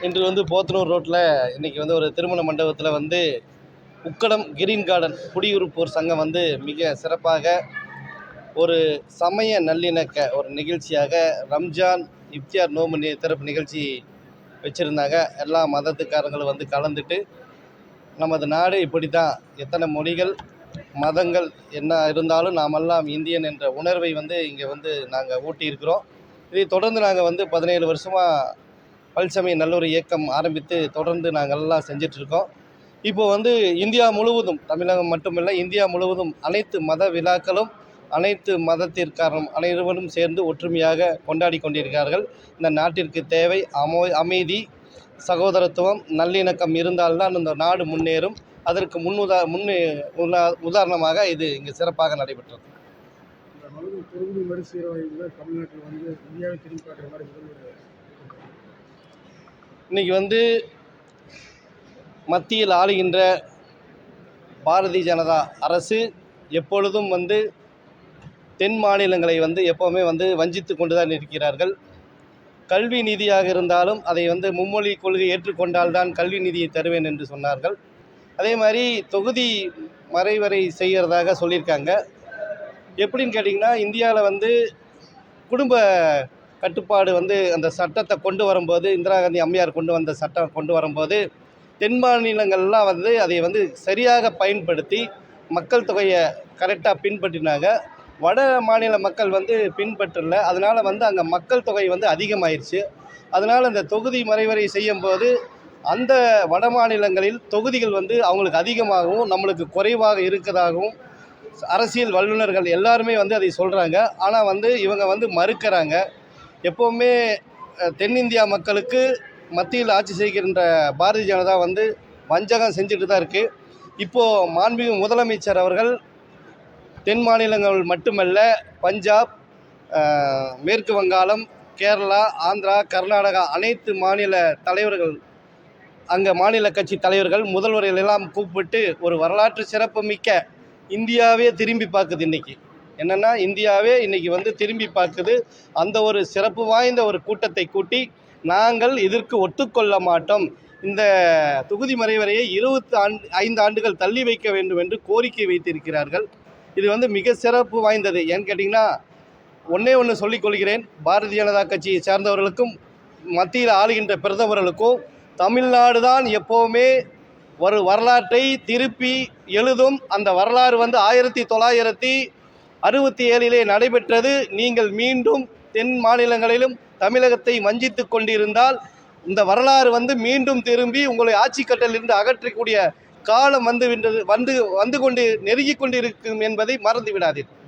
இன்று வந்து போத்தனூர் ரோட்டில் இன்றைக்கி வந்து ஒரு திருமண மண்டபத்தில் வந்து உக்கடம் கிரீன் கார்டன் குடியிருப்போர் சங்கம் வந்து மிக சிறப்பாக ஒரு சமய நல்லிணக்க ஒரு நிகழ்ச்சியாக ரம்ஜான் இப்தியார் நோம்பு நி- திறப்பு நிகழ்ச்சி வச்சுருந்தாங்க. எல்லா மதத்துக்காரங்களும் வந்து கலந்துட்டு நமது நாடு இப்படி தான் எத்தனை மொழிகள் மதங்கள் என்ன இருந்தாலும் நாமெல்லாம் இந்தியன் என்ற உணர்வை வந்து இங்கே வந்து நாங்கள் ஊட்டியிருக்கிறோம். இதை தொடர்ந்து நாங்கள் வந்து பதினேழு வருஷமாக பல்சமய நல்லொரு இயக்கம் ஆரம்பித்து தொடர்ந்து நாங்கள் எல்லாம் செஞ்சிட்ருக்கோம். இப்போ வந்து இந்தியா முழுவதும் தமிழகம் மட்டுமில்லை இந்தியா முழுவதும் அனைத்து மத விழாக்களும் அனைத்து மதத்திற்காரும் அனைவரும் சேர்ந்து ஒற்றுமையாக கொண்டாடி கொண்டிருக்கிறார்கள். இந்த நாட்டிற்கு தேவை அமோ அமைதி சகோதரத்துவம் நல்லிணக்கம் இருந்தால்தான் இந்த நாடு முன்னேறும். அதற்கு முன்னுதா முன்னே உதா- உதாரணமாக இது இங்கே சிறப்பாக நடைபெற்றது. தொகுதி தமிழ்நாட்டில் வந்து இந்தியாவை திரும்பி மாதிரி இன்றைக்கி வந்து மத்தியில் ஆளுகின்ற பாரதிய ஜனதா அரசு எப்பொழுதும் வந்து தென் மாநிலங்களை வந்து எப்போவுமே வந்து வஞ்சித்து கொண்டு தான் இருக்கிறார்கள். கல்வி நிதியாக இருந்தாலும் அதை வந்து மும்மொழி கொள்கை ஏற்றுக்கொண்டால்தான் கல்வி நிதியை தருவேன் என்று சொன்னார்கள். அதே மாதிரி தொகுதி மறைவரை செய்கிறதாக சொல்லியிருக்காங்க. எப்படின்னு கேட்டிங்கன்னா இந்தியாவில் வந்து குடும்ப கட்டுப்பாடு வந்து அந்த சட்டத்தை கொண்டு வரும்போது இந்திரா காந்தி அம்மையார் கொண்டு வந்த சட்டம் கொண்டு வரும்போது தென் மாநிலங்கள்லாம் வந்து அதை வந்து சரியாக பயன்படுத்தி மக்கள் தொகையை கரெக்டாக பின்பற்றினாங்க. வட மாநில மக்கள் வந்து பின்பற்றல. அதனால் வந்து அங்கே மக்கள் தொகை வந்து அதிகமாயிருச்சு. அதனால் அந்த தொகுதி மறைவரை செய்யும்போது அந்த வட மாநிலங்களில் தொகுதிகள் வந்து அவங்களுக்கு அதிகமாகவும் நம்மளுக்கு குறைவாக இருக்கதாகவும் அரசியல் வல்லுநர்கள் எல்லாருமே வந்து அதை சொல்கிறாங்க ஆனால் வந்து இவங்க வந்து மறுக்கிறாங்க. எப்போவுமே தென்னிந்தியா மக்களுக்கு மத்தியில் ஆட்சி செய்கின்ற பாரதிய ஜனதா வந்து வஞ்சகம் செஞ்சுட்டு தான் இருக்குது இப்போது மாண்புமிகு முதலமைச்சர் அவர்கள் தென் மாநிலங்கள் மட்டுமல்ல பஞ்சாப் மேற்கு வங்காளம் கேரளா ஆந்திரா கர்நாடகா அனைத்து மாநில தலைவர்கள் அங்கே மாநில கட்சி தலைவர்கள் முதல்வர்கள் எல்லாம் கூப்பிட்டு ஒரு வரலாற்று சிறப்பு மிக்க இந்தியாவே திரும்பி பார்க்குது இன்றைக்கி என்னென்னா இந்தியாவே இன்றைக்கி வந்து திரும்பி பார்க்குது. அந்த ஒரு சிறப்பு வாய்ந்த ஒரு கூட்டத்தை கூட்டி நாங்கள் இதற்கு ஒத்துக்கொள்ள மாட்டோம். இந்த தொகுதி மறைவரையை இருபத்தி ஆண்டு ஐந்து ஆண்டுகள் தள்ளி வைக்க வேண்டும் என்று கோரிக்கை வைத்திருக்கிறார்கள். இது வந்து மிக சிறப்பு வாய்ந்தது. ஏன்னு கேட்டிங்கன்னா ஒன்றே ஒன்று சொல்லிக் கொள்கிறேன். பாரதிய ஜனதா கட்சியை சார்ந்தவர்களுக்கும் மத்தியில் ஆளுகின்ற பிரதமர்களுக்கும் தமிழ்நாடு தான் எப்போவுமே ஒரு வரலாற்றை திருப்பி எழுதும் அந்த வரலாறு வந்து ஆயிரத்தி தொள்ளாயிரத்தி அறுபத்தி ஏழிலே நடைபெற்றது. நீங்கள் மீண்டும் தென் மாநிலங்களிலும் தமிழகத்தை வஞ்சித்து கொண்டிருந்தால் இந்த வரலாறு வந்து மீண்டும் திரும்பி உங்களை ஆட்சி கட்டலிருந்து அகற்றக்கூடிய காலம் வந்து வந்து வந்து கொண்டு நெருங்கி கொண்டிருக்கும் என்பதை மறந்து விடாதீர்கள்.